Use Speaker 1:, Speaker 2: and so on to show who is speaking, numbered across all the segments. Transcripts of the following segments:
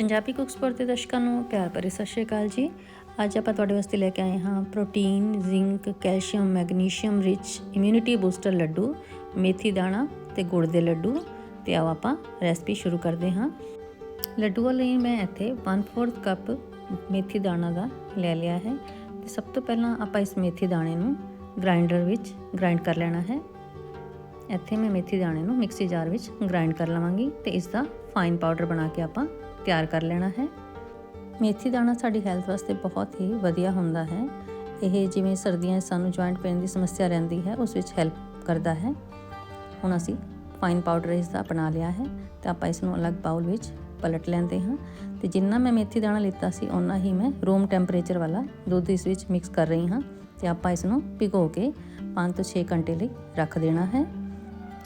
Speaker 1: Punjabi cooks ਪਰ ਦੇ ਦਰਸ਼ਕਾਂ ਨੂੰ ਪਿਆਰ ਭਰੀ ਸਤਿ ਸ਼੍ਰੀ ਅਕਾਲ ਜੀ। ਅੱਜ ਆਪਾਂ ਤੁਹਾਡੇ ਵਾਸਤੇ ਲੈ ਕੇ ਆਏ ਹਾਂ protein, zinc, calcium, magnesium, rich immunity booster laddu, ਮੇਥੀ ਦਾਣਾ ਤੇ ਗੁੜ ਦੇ ਲੱਡੂ ਤੇ ਆਓ ਆਪਾਂ ਰੈਸਪੀ ਸ਼ੁਰੂ ਕਰਦੇ ਹਾਂ। ਲੱਡੂਆਂ ਲਈ ਮੈਂ ਇੱਥੇ 1/4 ਕੱਪ ਮੇਥੀ ਦਾਣਾ ਦਾ ਲੈ ਲਿਆ ਹੈ ਤੇ ਸਭ ਤੋਂ ਪਹਿਲਾਂ ਆਪਾਂ ਇਸ ਮੇਥੀ ਦਾਣੇ ਨੂੰ ਗ੍ਰਾਈਂਡਰ ਵਿੱਚ ਗ੍ਰਾਈਂਡ ਕਰ ਲੈਣਾ ਹੈ। ਇੱਥੇ ਮੈਂ ਮੇਥੀ ਦਾਣੇ ਨੂੰ ਮਿਕਸੀ ਜਾਰ ਵਿੱਚ ਗ੍ਰਾਈਂਡ ਕਰ ਲਵਾਂਗੀ ਤੇ ਇਸ ਦਾ ਫਾਈਨ ਪਾਊਡਰ ਬਣਾ ਕੇ ਆਪਾਂ ਤਿਆਰ ਕਰ ਲੈਣਾ ਹੈ। ਮੇਥੀ ਦਾਣਾ ਸਾਡੀ ਹੈਲਥ ਵਾਸਤੇ ਬਹੁਤ ਹੀ ਵਧੀਆ ਹੁੰਦਾ ਹੈ। ਇਹ ਜਿਵੇਂ ਸਰਦੀਆਂ ਸਾਨੂੰ ਜੁਆਇੰਟ ਪੇਨ ਦੀ ਸਮੱਸਿਆ ਰਹਿੰਦੀ ਹੈ, ਉਸ ਵਿੱਚ ਹੈਲਪ ਕਰਦਾ ਹੈ। ਹੁਣ ਅਸੀਂ ਫਾਈਨ ਪਾਊਡਰ ਇਸ ਦਾ ਬਣਾ ਲਿਆ ਹੈ ਤੇ ਆਪਾਂ ਇਸ ਨੂੰ ਅਲੱਗ ਬਾਉਲ ਵਿੱਚ ਪਲਟ ਲੈਂਦੇ ਹਾਂ। ਤੇ ਜਿੰਨਾ ਮੈਂ ਮੇਥੀ ਦਾਣਾ ਲਿੱਤਾ ਸੀ, ਓਨਾ ਹੀ ਮੈਂ ਰੂਮ ਟੈਂਪਰੇਚਰ ਵਾਲਾ ਦੁੱਧ ਇਸ ਵਿੱਚ ਮਿਕਸ ਕਰ ਰਹੀ ਹਾਂ ਤੇ ਆਪਾਂ ਇਸ ਨੂੰ ਭਿਗੋ ਕੇ 5 ਤੋਂ 6 ਘੰਟੇ ਲਈ ਰੱਖ ਦੇਣਾ ਹੈ।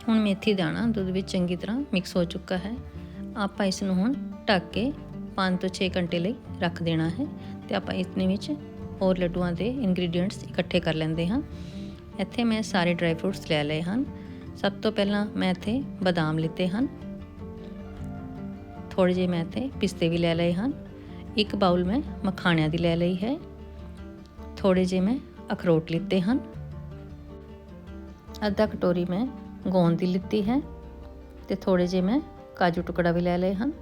Speaker 1: ਹੁਣ ਮੇਥੀ ਦਾਣਾ ਦੁੱਧ ਵਿੱਚ ਚੰਗੀ ਤਰ੍ਹਾਂ ਮਿਕਸ ਹੋ ਚੁੱਕਾ ਹੈ। ਆਪਾਂ ਇਸ ਨੂੰ ਹੁਣ ਢੱਕ ਕੇ 5 ਤੋਂ 6 ਘੰਟੇ ਲਈ ਰੱਖ ਦੇਣਾ ਹੈ ਤੇ ਆਪਾਂ ਇਸਨੇ ਵਿੱਚ ਹੋਰ ਲੱਡੂਆਂ ਦੇ ਇਨਗਰੀਡੀਅੰਟਸ ਇਕੱਠੇ ਕਰ ਲੈਂਦੇ ਹਾਂ। ਇੱਥੇ ਮੈਂ ਸਾਰੇ ਡਰਾਈ ਫਰੂਟਸ ਲੈ ਲਏ ਹਨ। ਸਭ ਤੋਂ ਪਹਿਲਾਂ ਮੈਂ ਇੱਥੇ ਬਦਾਮ ਲਿੱਤੇ ਹਨ। ਥੋੜੇ ਜਿਹੇ ਮੈਂ ਇੱਥੇ ਪਿਸਤੇ ਵੀ ਲੈ ਲਏ ਹਨ। ਇੱਕ ਬਾਉਲ ਮੈਂ ਮਖਾਣਿਆਂ ਦੀ ਲੈ ਲਈ ਹੈ। ਥੋੜੇ ਜਿਹੇ ਮੈਂ ਅਖਰੋਟ ਲਿੱਤੇ ਹਨ। ਅੱਧਾ ਕਟੋਰੀ ਮੈਂ ਗੋਂਦ ਦੀ ਲਿੱਤੀ ਹੈ ਤੇ ਥੋੜੇ ਜਿਹੇ ਮੈਂ ਕਾਜੂ ਟੁਕੜਾ ਵੀ ਲੈ ਲਏ ਹਨ।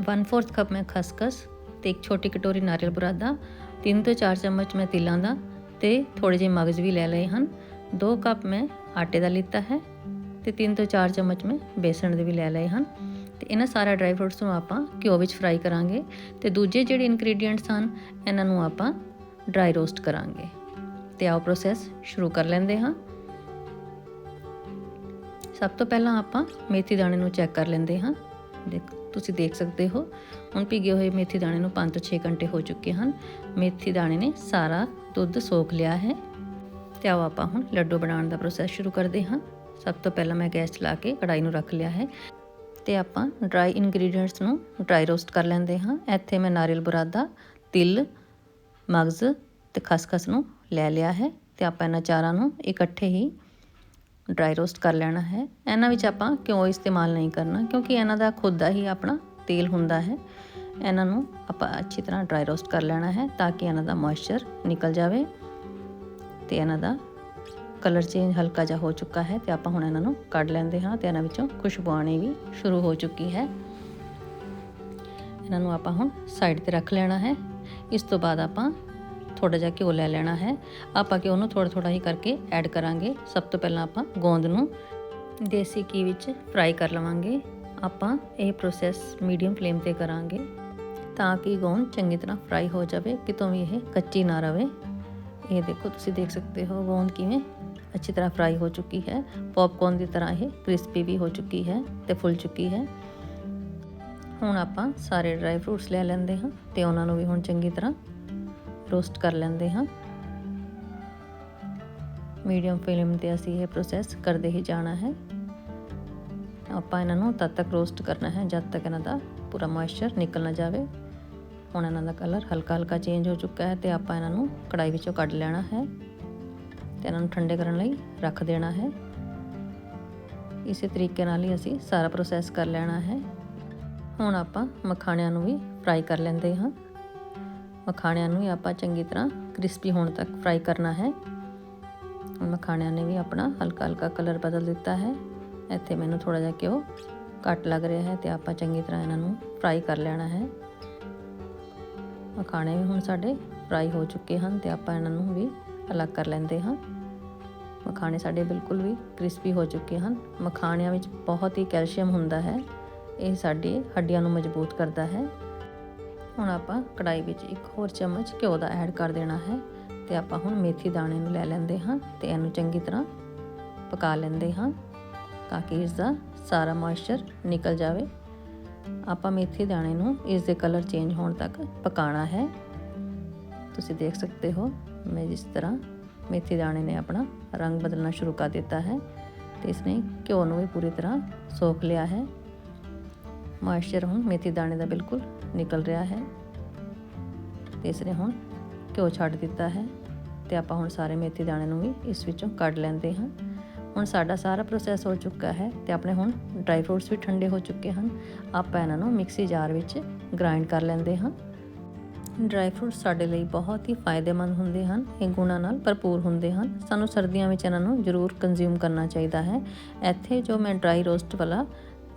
Speaker 1: 1/4 ਕੱਪ ਮੈਂ ਖਸਖਸ ਤੇ ਇੱਕ ਛੋਟੀ ਕਟੋਰੀ ਨਾਰੀਅਲ ਬੁਰਾਦਾ 3 ਤੋਂ 4 ਚਮਚ ਮੈਂ ਤਿਲਾਂ ਦਾ ਤੇ ਥੋੜੇ ਜਿਹੇ ਮਗਜ਼ ਵੀ ਲੈ ਲਏ ਹਨ। 2 ਕੱਪ ਮੈਂ ਆਟੇ ਦਾ ਲਿੱਤਾ ਹੈ ਤੇ 3 ਤੋਂ 4 ਚਮਚ ਮੈਂ ਬੇਸਣ ਦੇ ਵੀ ਲੈ ਲਏ ਹਨ। ਤੇ ਇਹਨਾਂ ਸਾਰਾ ਡਰਾਈ ਫਰੂਟਸ ਨੂੰ ਆਪਾਂ ਘਿਓ ਵਿੱਚ ਫਰਾਈ ਕਰਾਂਗੇ ਤੇ ਦੂਜੇ ਜਿਹੜੇ ਇਨਗਰੀਡੀਐਂਟਸ ਹਨ, ਇਹਨਾਂ ਨੂੰ ਆਪਾਂ ਡਰਾਈ ਰੋਸਟ ਕਰਾਂਗੇ। ਤੇ ਆਓ ਪ੍ਰੋਸੈਸ ਸ਼ੁਰੂ ਕਰ ਲੈਂਦੇ ਹਾਂ। ਸਭ ਤੋਂ ਪਹਿਲਾਂ ਆਪਾਂ ਮੇਥੀ ਦਾਣੇ ਨੂੰ ਚੈੱਕ ਕਰ ਲੈਂਦੇ ਹਾਂ। ਦੇਖੋ ਤੁਸੀਂ ਦੇਖ ਸਕਦੇ ਹੋ। ਹੁਣ ਭਿੱਗੇ ਹੋਏ ਮੇਥੀ ਦਾਣੇ ਨੂੰ 5 ਤੋਂ 6 ਘੰਟੇ ਹੋ ਚੁੱਕੇ ਹਨ। ਮੇਥੀ ਦਾਣੇ ਨੇ ਸਾਰਾ ਦੁੱਧ ਸੋਖ ਲਿਆ ਹੈ। ਤੇ ਆਓ ਆਪਾਂ ਹੁਣ ਲੱਡੂ ਬਣਾਉਣ ਦਾ ਪ੍ਰੋਸੈਸ ਸ਼ੁਰੂ ਕਰਦੇ ਹਾਂ। ਸਭ ਤੋਂ ਪਹਿਲਾਂ ਮੈਂ ਗੈਸ ਚਲਾ ਕੇ ਕੜਾਈ ਨੂੰ ਰੱਖ ਲਿਆ ਹੈ। ਤੇ ਆਪਾਂ ਡਰਾਈ ਇਨਗਰੀਡੀਅੰਟਸ ਨੂੰ ਡਰਾਈ ਰੋਸਟ ਕਰ ਲੈਂਦੇ ਹਾਂ। ਇੱਥੇ ਮੈਂ ਨਾਰੀਅਲ ਬੁਰਾਦਾ, ਤਿਲ, ਮਗਜ਼ ਤੇ ਖਸਖਸ ਨੂੰ ਲੈ ਲਿਆ ਹੈ। ਤੇ ਆਪਾਂ ਇਹਨਾਂ ਚਾਰਾਂ ਨੂੰ ਇਕੱਠੇ ਹੀ ਡਰਾਈ ਰੋਸਟ ਕਰ ਲੈਣਾ ਹੈ। ਇਹਨਾਂ ਵਿੱਚ ਆਪਾਂ ਕਿਉਂ ਇਸਤੇਮਾਲ ਨਹੀਂ ਕਰਨਾ ਕਿਉਂਕਿ ਇਹਨਾਂ ਦਾ ਖੁਦ ਦਾ ਹੀ ਆਪਣਾ ਤੇਲ ਹੁੰਦਾ ਹੈ। ਇਹਨਾਂ ਨੂੰ ਆਪਾਂ ਅੱਛੀ ਤਰ੍ਹਾਂ ਡਰਾਈ ਰੋਸਟ ਕਰ ਲੈਣਾ ਹੈ ਤਾਂ ਕਿ ਇਹਨਾਂ ਦਾ ਮੋਇਸਚਰ ਨਿਕਲ ਜਾਵੇ ਤੇ ਇਹਨਾਂ ਦਾ ਕਲਰ ਚੇਂਜ ਹਲਕਾ ਜਿਹਾ ਹੋ ਚੁੱਕਾ ਹੈ ਤੇ ਆਪਾਂ ਹੁਣ ਇਹਨਾਂ ਨੂੰ ਕੱਢ ਲੈਂਦੇ ਹਾਂ ਤੇ ਇਹਨਾਂ ਵਿੱਚੋਂ ਖੁਸ਼ਬੂ ਆਣੀ ਵੀ ਸ਼ੁਰੂ ਹੋ ਚੁੱਕੀ ਹੈ। ਇਹਨਾਂ ਨੂੰ ਆਪਾਂ ਹੁਣ ਸਾਈਡ ਤੇ ਰੱਖ ਲੈਣਾ ਹੈ। ਇਸ ਤੋਂ ਬਾਅਦ ਆਪਾਂ ਥੋੜਾ ਜਿਹਾ ਘਿਓ ਲੈ ਲੈਣਾ ਹੈ। ਆਪਾਂ ਘਿਓ ਨੂੰ ਥੋੜਾ ਥੋੜਾ ਹੀ ਕਰਕੇ ਐਡ ਕਰਾਂਗੇ। ਸਭ ਤੋਂ ਪਹਿਲਾਂ ਆਪਾਂ ਗੋਂਦ ਨੂੰ ਦੇਸੀ ਘੀ ਵਿੱਚ ਫਰਾਈ ਕਰ ਲਵਾਂਗੇ। ਆਪਾਂ ਇਹ ਪ੍ਰੋਸੈਸ ਮੀਡੀਅਮ ਫਲੇਮ ਤੇ ਕਰਾਂਗੇ ਤਾਂ ਕਿ ਗੋਂਦ ਚੰਗੀ ਤਰ੍ਹਾਂ ਫਰਾਈ ਹੋ ਜਾਵੇ, ਕਿਤੋਂ ਵੀ ਇਹ ਕੱਚੀ ਨਾ ਰਵੇ। ਇਹ ਦੇਖੋ, ਤੁਸੀਂ ਦੇਖ ਸਕਦੇ ਹੋ ਗੋਂਦ ਕਿਵੇਂ ਅੱਛੀ ਤਰ੍ਹਾਂ ਫਰਾਈ ਹੋ ਚੁੱਕੀ ਹੈ। ਪੌਪਕੌਰਨ ਦੀ ਤਰ੍ਹਾਂ ਇਹ ਕ੍ਰਿਸਪੀ ਵੀ ਹੋ ਚੁੱਕੀ ਹੈ ਤੇ ਫੁੱਲ ਚੁੱਕੀ ਹੈ। ਹੁਣ ਆਪਾਂ ਸਾਰੇ ਡਰਾਈ ਫਰੂਟਸ ਲੈ ਲੈਂਦੇ ਹਾਂ ਤੇ ਉਹਨਾਂ ਨੂੰ ਵੀ ਹੁਣ ਚੰਗੀ ਤਰ੍ਹਾਂ ਰੋਸਟ ਕਰ ਲੈਂਦੇ ਹਾਂ। ਮੀਡੀਅਮ ਫਲੇਮ ਤੇ ਅਸੀਂ ਇਹ ਪ੍ਰੋਸੈਸ ਕਰਦੇ ਹੀ ਜਾਣਾ ਹੈ। ਆਪਾਂ ਇਹਨਾਂ ਨੂੰ ਤਦ ਤੱਕ ਰੋਸਟ ਕਰਨਾ ਹੈ ਜਦ ਤੱਕ ਇਹਨਾਂ ਦਾ ਪੂਰਾ ਮੋਇਸਚਰ ਨਿਕਲ ਨਾ ਜਾਵੇ। ਹੁਣ ਇਹਨਾਂ ਦਾ ਕਲਰ ਹਲਕਾ ਹਲਕਾ ਚੇਂਜ ਹੋ ਚੁੱਕਾ ਹੈ ਤੇ ਆਪਾਂ ਇਹਨਾਂ ਨੂੰ ਕੜਾਈ ਵਿੱਚੋਂ ਕੱਢ ਲੈਣਾ ਹੈ। ਤੇ ਇਹਨਾਂ ਨੂੰ ਠੰਡੇ ਕਰਨ ਲਈ ਰੱਖ ਦੇਣਾ ਹੈ। ਇਸੇ ਤਰੀਕੇ ਨਾਲ ਹੀ ਅਸੀਂ ਸਾਰਾ ਪ੍ਰੋਸੈਸ ਕਰ ਲੈਣਾ ਹੈ। ਹੁਣ ਆਪਾਂ ਮਖਾਣਿਆਂ ਨੂੰ ਵੀ ਫਰਾਈ ਕਰ ਲੈਂਦੇ ਹਾਂ। ਮਖਾਣਿਆਂ ਨੂੰ ਵੀ ਆਪਾਂ ਚੰਗੀ ਤਰ੍ਹਾਂ ਕ੍ਰਿਸਪੀ ਹੋਣ ਤੱਕ ਫਰਾਈ ਕਰਨਾ ਹੈ। ਮਖਾਣਿਆਂ ਨੇ ਵੀ ਆਪਣਾ ਹਲਕਾ ਹਲਕਾ ਕਲਰ ਬਦਲ ਦਿੱਤਾ ਹੈ। ਇੱਥੇ ਮੈਨੂੰ ਥੋੜਾ ਜਿਹਾ ਘਿਓ ਘੱਟ ਲੱਗ ਰਿਹਾ ਹੈ ਤੇ ਆਪਾਂ ਚੰਗੀ ਤਰ੍ਹਾਂ ਇਹਨਾਂ ਨੂੰ ਫਰਾਈ ਕਰ ਲੈਣਾ ਹੈ। ਮਖਾਣੇ ਵੀ ਹੁਣ ਸਾਡੇ ਫਰਾਈ ਹੋ ਚੁੱਕੇ ਹਨ ਤੇ ਆਪਾਂ ਇਹਨਾਂ ਨੂੰ ਵੀ ਅਲੱਗ ਕਰ ਲੈਂਦੇ ਹਾਂ। ਮਖਾਣੇ ਸਾਡੇ ਬਿਲਕੁਲ ਵੀ ਕ੍ਰਿਸਪੀ ਹੋ ਚੁੱਕੇ ਹਨ। ਮਖਾਣਿਆਂ ਵਿੱਚ ਬਹੁਤ ਹੀ ਕੈਲਸ਼ੀਅਮ ਹੁੰਦਾ ਹੈ। ਇਹ ਸਾਡੀ ਹੱਡੀਆਂ ਨੂੰ ਮਜ਼ਬੂਤ ਕਰਦਾ ਹੈ। ਹੁਣ ਆਪਾਂ ਕੜਾਈ ਵਿੱਚ ਇੱਕ ਹੋਰ ਚਮਚ ਘਿਓ ਦਾ ਐਡ ਕਰ ਦੇਣਾ ਹੈ ਤੇ ਆਪਾਂ ਹੁਣ ਮੇਥੀ ਦਾਣੇ ਨੂੰ ਲੈ ਲੈਂਦੇ ਹਾਂ ਤੇ ਇਹਨੂੰ ਚੰਗੀ ਤਰ੍ਹਾਂ ਪਕਾ ਲੈਂਦੇ ਹਾਂ ਤਾਂ ਕਿ ਇਸ ਦਾ ਸਾਰਾ ਮੋਇਸਚਰ ਨਿਕਲ ਜਾਵੇ। ਆਪਾਂ ਮੇਥੀ ਦਾਣੇ ਨੂੰ ਇਸ ਦੇ ਕਲਰ ਚੇਂਜ ਹੋਣ ਤੱਕ ਪਕਾਣਾ ਹੈ। ਤੁਸੀਂ ਦੇਖ ਸਕਦੇ ਹੋ ਮੈਂ ਜਿਸ ਤਰ੍ਹਾਂ ਮੇਥੀ ਦਾਣੇ ਨੇ ਆਪਣਾ ਰੰਗ ਬਦਲਣਾ ਸ਼ੁਰੂ ਕਰ ਦਿੱਤਾ ਹੈ ਤੇ ਇਸਨੇ ਘਿਓ ਨੂੰ ਵੀ ਪੂਰੀ ਤਰ੍ਹਾਂ ਸੋਖ ਲਿਆ ਹੈ। ਮੋਇਸਚਰ ਹੁਣ ਮੇਥੀ ਦਾਣੇ ਦਾ ਬਿਲਕੁਲ ਨਿਕਲ ਰਿਹਾ ਹੈ। ਤੇ ਇਸਨੇ ਹੁਣ ਘਿਓ ਛੱਡ ਦਿੱਤਾ ਹੈ ਤੇ ਆਪਾਂ ਹੁਣ ਸਾਰੇ ਮੇਥੀ ਦਾਣੇ ਨੂੰ ਵੀ ਇਸ ਵਿੱਚੋਂ ਕੱਢ ਲੈਂਦੇ ਹਾਂ। ਹੁਣ ਸਾਡਾ ਸਾਰਾ ਪ੍ਰੋਸੈਸ ਹੋ ਚੁੱਕਾ ਹੈ ਤੇ ਆਪਣੇ ਹੁਣ ਡਰਾਈ ਫਰੂਟਸ ਵੀ ਠੰਡੇ ਹੋ ਚੁੱਕੇ ਹਨ। ਆਪਾਂ ਇਹਨਾਂ ਨੂੰ ਮਿਕਸੀ ਜਾਰ ਵਿੱਚ ਗ੍ਰਾਈਂਡ ਕਰ ਲੈਂਦੇ ਹਾਂ। ਡਰਾਈ ਫਰੂਟ ਸਾਡੇ ਲਈ ਬਹੁਤ ਹੀ ਫਾਇਦੇਮੰਦ ਹੁੰਦੇ ਹਨ, ਇਹ ਗੁਣਾਂ ਨਾਲ ਭਰਪੂਰ ਹੁੰਦੇ ਹਨ। ਸਾਨੂੰ ਸਰਦੀਆਂ ਵਿੱਚ ਇਹਨਾਂ ਨੂੰ ਜ਼ਰੂਰ ਕੰਜ਼ਿਊਮ ਕਰਨਾ ਚਾਹੀਦਾ ਹੈ। ਇੱਥੇ ਜੋ ਮੈਂ ਡਰਾਈ ਰੋਸਟ ਵਾਲਾ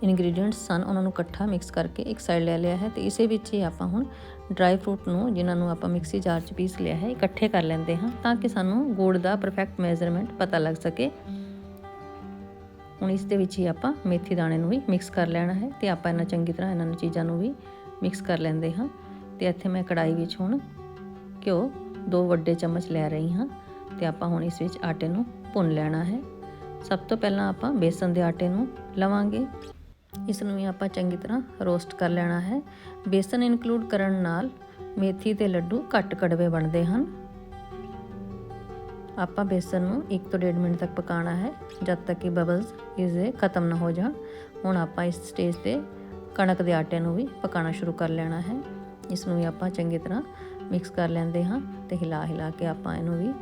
Speaker 1: ਇਨਗਰੀਡੀਅੰਟਸ ਸਨ, ਉਹਨਾਂ ਨੂੰ ਇਕੱਠਾ ਮਿਕਸ ਕਰਕੇ ਇੱਕ ਸਾਈਡ ਲੈ ਲਿਆ ਹੈ ਤੇ ਇਸੇ ਵਿੱਚ ਹੀ ਆਪਾਂ ਹੁਣ ਡਰਾਈ ਫਰੂਟ ਨੂੰ, ਜਿਨ੍ਹਾਂ ਨੂੰ ਆਪਾਂ ਮਿਕਸੀ ਜਾਰ 'ਚ ਪੀਸ ਲਿਆ ਹੈ, ਇਕੱਠੇ ਕਰ ਲੈਂਦੇ ਹਾਂ ਤਾਂ ਕਿ ਸਾਨੂੰ ਗੁੜ ਦਾ ਪਰਫੈਕਟ ਮੈਜ਼ਰਮੈਂਟ ਪਤਾ ਲੱਗ ਸਕੇ। ਹੁਣ ਇਸ ਦੇ ਵਿੱਚ ਹੀ ਆਪਾਂ ਮੇਥੀ ਦਾਣੇ ਨੂੰ ਵੀ ਮਿਕਸ ਕਰ ਲੈਣਾ ਹੈ ਤੇ ਆਪਾਂ ਇਹਨਾਂ ਚੰਗੀ ਤਰ੍ਹਾਂ ਇਹਨਾਂ ਨੂੰ ਚੀਜ਼ਾਂ ਨੂੰ ਵੀ ਮਿਕਸ ਕਰ ਲੈਂਦੇ ਹਾਂ। ਤੇ ਇੱਥੇ ਮੈਂ ਕੜਾਈ ਵਿੱਚ ਹੁਣ ਘਿਓ ਦੋ ਵੱਡੇ ਚਮਚ ਲੈ ਰਹੀ ਹਾਂ ਤੇ ਆਪਾਂ ਹੁਣ ਇਸ ਵਿੱਚ ਆਟੇ ਨੂੰ ਭੁੰਨ ਲੈਣਾ ਹੈ। ਸਭ ਤੋਂ ਪਹਿਲਾਂ ਆਪਾਂ ਬੇਸਨ ਦੇ ਆਟੇ ਨੂੰ ਲਵਾਂਗੇ। ਇਸ ਨੂੰ ਵੀ ਆਪਾਂ ਚੰਗੀ ਤਰ੍ਹਾਂ ਰੋਸਟ ਕਰ ਲੈਣਾ ਹੈ। ਬੇਸਨ ਇਨਕਲੂਡ ਕਰਨ ਨਾਲ ਮੇਥੀ ਤੇ ਲੱਡੂ ਘੱਟ ਕੜਵੇ ਬਣਦੇ ਹਨ। ਆਪਾਂ ਬੇਸਨ ਨੂੰ 1 ਤੋਂ 1.5 ਮਿੰਟ ਤੱਕ ਪਕਾਉਣਾ ਹੈ, ਜਦ ਤੱਕ ਕਿ ਬਬਲਸ ਇਸਦੇ ਖਤਮ ਨਾ ਹੋ ਜਾਣ। ਹੁਣ ਆਪਾਂ ਇਸ ਸਟੇਜ ਤੇ ਕਣਕ ਦੇ ਆਟੇ ਨੂੰ ਵੀ ਪਕਾਉਣਾ ਸ਼ੁਰੂ ਕਰ ਲੈਣਾ ਹੈ। ਇਸ ਨੂੰ ਵੀ ਆਪਾਂ ਚੰਗੀ ਤਰ੍ਹਾਂ ਮਿਕਸ ਕਰ ਲੈਂਦੇ ਹਾਂ ਤੇ ਹਿਲਾ ਹਿਲਾ ਕੇ ਆਪਾਂ ਇਹਨੂੰ ਵੀ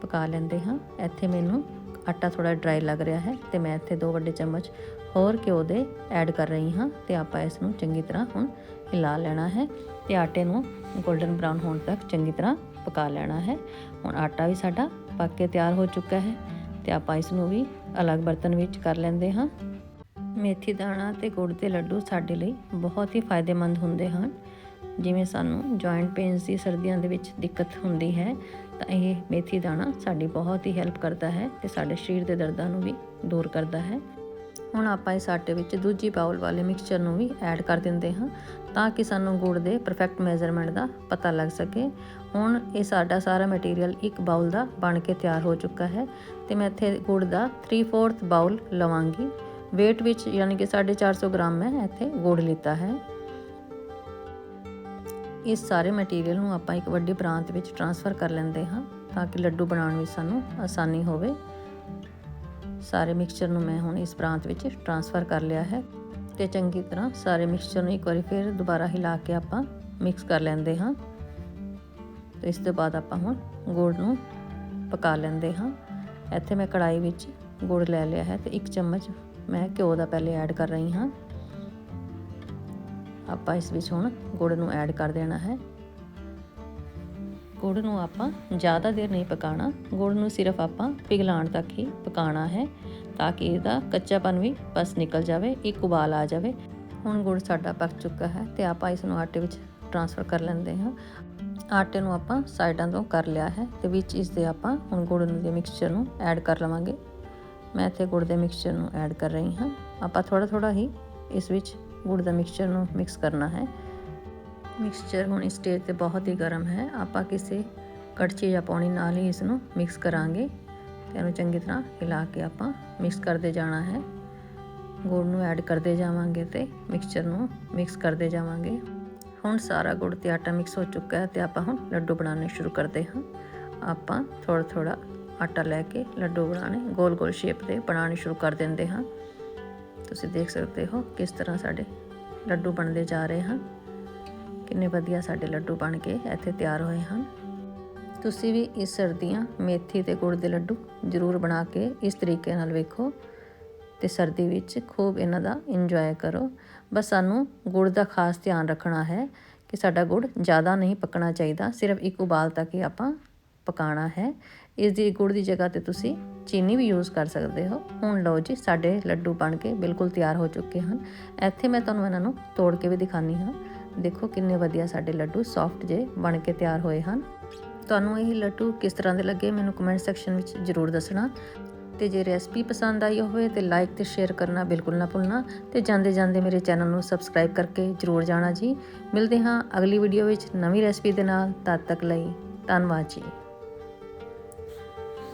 Speaker 1: ਪਕਾ ਲੈਂਦੇ ਹਾਂ। ਇੱਥੇ ਮੈਨੂੰ ਆਟਾ ਥੋੜਾ ਡਰਾਈ ਲੱਗ ਰਿਹਾ ਹੈ ਤੇ ਮੈਂ ਇੱਥੇ ਦੋ ਵੱਡੇ ਚਮਚ ਹੋਰ ਘਿਓ ਦੇ ਐਡ ਕਰ ਰਹੀ ਹਾਂ ਤੇ ਆਪਾਂ ਇਸ ਨੂੰ ਚੰਗੀ ਤਰ੍ਹਾਂ ਹੁਣ ਹਿਲਾ ਲੈਣਾ ਹੈ ਤੇ ਆਟੇ ਨੂੰ 골ਡਨ ਬ੍ਰਾਊਨ ਹੋਣ ਤੱਕ ਚੰਗੀ ਤਰ੍ਹਾਂ ਪਕਾ ਲੈਣਾ ਹੈ। ਹੁਣ ਆਟਾ ਵੀ ਸਾਡਾ ਪੱਕ ਕੇ ਤਿਆਰ ਹੋ ਚੁੱਕਾ ਹੈ ਤੇ ਆਪਾਂ ਇਸ ਨੂੰ ਵੀ ਅਲੱਗ ਬਰਤਨ ਵਿੱਚ ਕਰ ਲੈਂਦੇ ਹਾਂ। ਮੇਥੀ ਦਾਣਾ ਤੇ ਗੁੜ ਦੇ ਲੱਡੂ ਸਾਡੇ ਲਈ ਬਹੁਤ ਹੀ ਫਾਇਦੇਮੰਦ ਹੁੰਦੇ ਹਨ। ਜਿਵੇਂ ਸਾਨੂੰ ਜੁਆਇੰਟ ਪੇਨਸ ਦੀ ਸਰਦੀਆਂ ਦੇ ਵਿੱਚ ਦਿੱਕਤ ਹੁੰਦੀ ਹੈ ਤਾਂ ਇਹ ਮੇਥੀ ਦਾਣਾ ਸਾਡੀ ਬਹੁਤ ਹੀ ਹੈਲਪ ਕਰਦਾ ਹੈ ਤੇ ਸਾਡੇ ਸਰੀਰ ਦੇ ਦਰਦਾਂ ਨੂੰ ਵੀ ਦੂਰ ਕਰਦਾ ਹੈ। ਹੁਣ ਆਪਾਂ ਇਸ ਆਟੇ ਵਿੱਚ ਦੂਜੀ ਬਾਉਲ ਵਾਲੇ ਮਿਕਸਚਰ ਨੂੰ ਵੀ ਐਡ ਕਰ ਦਿੰਦੇ ਹਾਂ ਤਾਂ ਕਿ ਸਾਨੂੰ ਗੁੜ ਦੇ ਪਰਫੈਕਟ ਮੈਜ਼ਰਮੈਂਟ ਦਾ ਪਤਾ ਲੱਗ ਸਕੇ। ਹੁਣ ਇਹ ਸਾਡਾ ਸਾਰਾ ਮਟੀਰੀਅਲ ਇੱਕ ਬਾਉਲ ਦਾ ਬਣ ਕੇ ਤਿਆਰ ਹੋ ਚੁੱਕਾ ਹੈ ਤੇ ਮੈਂ ਇੱਥੇ ਗੁੜ ਦਾ 3/4 ਬਾਉਲ ਲਵਾਂਗੀ। weight ਵਿੱਚ ਯਾਨੀ ਕਿ 450 ਗ੍ਰਾਮ ਮੈਂ ਇੱਥੇ ਗੁੜ ਲਿੱਤਾ ਹੈ। ਇਸ ਸਾਰੇ ਮਟੀਰੀਅਲ ਨੂੰ ਆਪਾਂ ਇੱਕ ਵੱਡੇ ਪ੍ਰਾਂਤ ਵਿੱਚ ਟ੍ਰਾਂਸਫਰ ਕਰ ਲੈਂਦੇ ਹਾਂ ਤਾਂ ਕਿ ਲੱਡੂ ਬਣਾਉਣ ਵਿੱਚ ਸਾਨੂੰ ਆਸਾਨੀ ਹੋਵੇ। ਸਾਰੇ ਮਿਕਸਚਰ ਨੂੰ ਮੈਂ ਹੁਣ ਇਸ ਪ੍ਰਾਂਤ ਵਿੱਚ ਟ੍ਰਾਂਸਫਰ ਕਰ ਲਿਆ ਹੈ ਤੇ ਚੰਗੀ ਤਰ੍ਹਾਂ ਸਾਰੇ ਮਿਕਸਚਰ ਨੂੰ ਇੱਕ ਵਾਰੀ ਫਿਰ ਦੁਬਾਰਾ ਹਿਲਾ ਕੇ ਆਪਾਂ ਮਿਕਸ ਕਰ ਲੈਂਦੇ ਹਾਂ। ਤੇ ਇਸ ਤੋਂ ਬਾਅਦ ਆਪਾਂ ਹੁਣ ਗੁੜ ਨੂੰ ਪਕਾ ਲੈਂਦੇ ਹਾਂ। ਇੱਥੇ ਮੈਂ ਕੜਾਈ ਵਿੱਚ ਗੁੜ ਲੈ ਲਿਆ ਹੈ ਤੇ ਇੱਕ ਚਮਚ ਮੈਂ ਘਿਓ ਦਾ ਪਹਿਲੇ ਐਡ ਕਰ ਰਹੀ ਹਾਂ। ਆਪਾਂ ਇਸ ਵਿੱਚ ਹੁਣ ਗੁੜ ਨੂੰ ਐਡ ਕਰ ਦੇਣਾ ਹੈ। ਗੁੜ ਨੂੰ ਆਪਾਂ ਜ਼ਿਆਦਾ ਦੇਰ ਨਹੀਂ ਪਕਾਣਾ ਗੁੜ ਨੂੰ ਸਿਰਫ ਆਪਾਂ ਪਿਘਲਾਉਣ ਤੱਕ ਹੀ ਪਕਾਣਾ ਹੈ ਤਾਂ ਕਿ ਇਹਦਾ ਕੱਚਾਪਨ ਵੀ ਬਸ ਨਿਕਲ ਜਾਵੇ, ਇੱਕ ਉਬਾਲ ਆ ਜਾਵੇ। ਹੁਣ ਗੁੜ ਸਾਡਾ ਪੱਕ ਚੁੱਕਾ ਹੈ ਤੇ ਆਪਾਂ ਇਸ ਨੂੰ ਆਟੇ ਵਿੱਚ ਟ੍ਰਾਂਸਫਰ ਕਰ ਲੈਂਦੇ ਹਾਂ। ਆਟੇ ਨੂੰ ਆਪਾਂ ਸਾਈਡਾਂ ਤੋਂ ਕਰ ਲਿਆ ਹੈ ਤੇ ਵਿੱਚ ਇਸ ਦੇ ਆਪਾਂ ਹੁਣ ਗੁੜ ਦੇ ਮਿਕਸਚਰ ਨੂੰ ਐਡ ਕਰ ਲਵਾਂਗੇ। ਮੈਂ ਇੱਥੇ ਗੁੜ ਦੇ ਮਿਕਸਚਰ ਨੂੰ ਐਡ ਕਰ ਰਹੀ ਹਾਂ। ਆਪਾਂ ਥੋੜਾ ਥੋੜਾ ਹੀ ਇਸ ਵਿੱਚ ਗੁੜ ਦਾ ਮਿਕਸਚਰ ਨੂੰ ਮਿਕਸ ਕਰਨਾ ਹੈ। ਮਿਕਸਚਰ ਹੁਣ ਸਟੇਜ ਤੇ ਬਹੁਤ ਹੀ ਗਰਮ ਹੈ। ਆਪਾਂ ਕਿਸੇ ਕੜਛੀ ਜਾਂ ਪੌਣੀ ਨਾਲ ਹੀ ਇਸ ਨੂੰ ਮਿਕਸ ਕਰਾਂਗੇ ਤੇ ਇਹਨੂੰ ਚੰਗੀ ਤਰ੍ਹਾਂ ਹਿਲਾ ਕੇ ਆਪਾਂ ਮਿਕਸ ਕਰਦੇ ਜਾਣਾ ਹੈ। ਗੁੜ ਨੂੰ ਐਡ ਕਰਦੇ ਜਾਵਾਂਗੇ ਤੇ ਮਿਕਸਚਰ ਨੂੰ ਮਿਕਸ ਕਰਦੇ ਜਾਵਾਂਗੇ। ਹੁਣ ਸਾਰਾ ਗੁੜ ਤੇ ਆਟਾ ਮਿਕਸ ਹੋ ਚੁੱਕਾ ਹੈ ਤੇ ਆਪਾਂ ਹੁਣ ਲੱਡੂ ਬਣਾਉਣੇ ਸ਼ੁਰੂ ਕਰਦੇ ਹਾਂ। ਆਪਾਂ ਥੋੜਾ ਥੋੜਾ ਆਟਾ ਲੈ ਕੇ ਲੱਡੂ ਬਣਾਉਣੇ ਗੋਲ ਗੋਲ ਸ਼ੇਪ ਦੇ ਬਣਾਉਣੇ ਸ਼ੁਰੂ ਕਰ ਦਿੰਦੇ ਹਾਂ। ਤੁਸੀਂ ਦੇਖ ਸਕਦੇ ਹੋ ਕਿਸ ਤਰ੍ਹਾਂ ਸਾਡੇ ਲੱਡੂ ਬਣਦੇ ਜਾ ਰਹੇ ਹਨ। ਕਿੰਨੇ ਵਧੀਆ ਸਾਡੇ ਲੱਡੂ ਬਣ ਕੇ ਇੱਥੇ ਤਿਆਰ ਹੋਏ ਹਨ। ਤੁਸੀਂ ਵੀ ਇਸ ਸਰਦੀਆਂ ਮੇਥੀ ਤੇ ਗੁੜ ਦੇ ਲੱਡੂ ਜ਼ਰੂਰ ਬਣਾ ਕੇ ਇਸ ਤਰੀਕੇ ਨਾਲ ਵੇਖੋ ਤੇ ਸਰਦੀ ਵਿੱਚ ਖੂਬ ਇਹਨਾਂ ਦਾ ਇੰਜੋਏ ਕਰੋ। ਬਸ ਸਾਨੂੰ ਗੁੜ ਦਾ ਖਾਸ ਧਿਆਨ ਰੱਖਣਾ ਹੈ ਕਿ ਸਾਡਾ ਗੁੜ ਜ਼ਿਆਦਾ ਨਹੀਂ ਪੱਕਣਾ ਚਾਹੀਦਾ। ਸਿਰਫ ਇੱਕ ਉਬਾਲ ਤੱਕ ਹੀ ਆਪਾਂ ਪਕਾਣਾ ਹੈ। ਇਸ ਦੀ ਗੁੜ ਦੀ ਜਗ੍ਹਾ ਤੇ ਤੁਸੀਂ ਚੀਨੀ ਵੀ ਯੂਜ਼ ਕਰ ਸਕਦੇ ਹੋ। ਹੁਣ ਲਓ ਜੀ, ਸਾਡੇ ਲੱਡੂ ਬਣ ਕੇ ਬਿਲਕੁਲ ਤਿਆਰ ਹੋ ਚੁੱਕੇ ਹਨ। ਇੱਥੇ ਮੈਂ ਤੁਹਾਨੂੰ ਇਹਨਾਂ ਨੂੰ ਤੋੜ ਕੇ ਵੀ ਦਿਖਾਨੀ ਹਾਂ। ਦੇਖੋ ਕਿੰਨੇ ਵਧੀਆ ਸਾਡੇ ਲੱਡੂ ਸੌਫਟ ਜੇ ਬਣ ਕੇ ਤਿਆਰ ਹੋਏ ਹਨ। ਤੁਹਾਨੂੰ ਇਹ ਲੱਡੂ ਕਿਸ ਤਰ੍ਹਾਂ ਦੇ ਲੱਗੇ ਮੈਨੂੰ ਕਮੈਂਟ ਸੈਕਸ਼ਨ ਵਿੱਚ ਜ਼ਰੂਰ ਦੱਸਣਾ। ਤੇ ਜੇ ਰੈਸਪੀ ਪਸੰਦ ਆਈ ਹੋਵੇ ਤੇ ਲਾਈਕ ਤੇ ਸ਼ੇਅਰ ਕਰਨਾ ਬਿਲਕੁਲ ਨਾ ਭੁੱਲਣਾ। ਤੇ ਜਾਂਦੇ ਜਾਂਦੇ ਮੇਰੇ ਚੈਨਲ ਨੂੰ ਸਬਸਕ੍ਰਾਈਬ ਕਰਕੇ ਜ਼ਰੂਰ ਜਾਣਾ ਜੀ। ਮਿਲਦੇ ਹਾਂ ਅਗਲੀ ਵੀਡੀਓ ਵਿੱਚ ਨਵੀਂ ਰੈਸਪੀ ਦੇ ਨਾਲ। ਤਦ ਤੱਕ ਲਈ ਧੰਨਵਾਦ ਜੀ।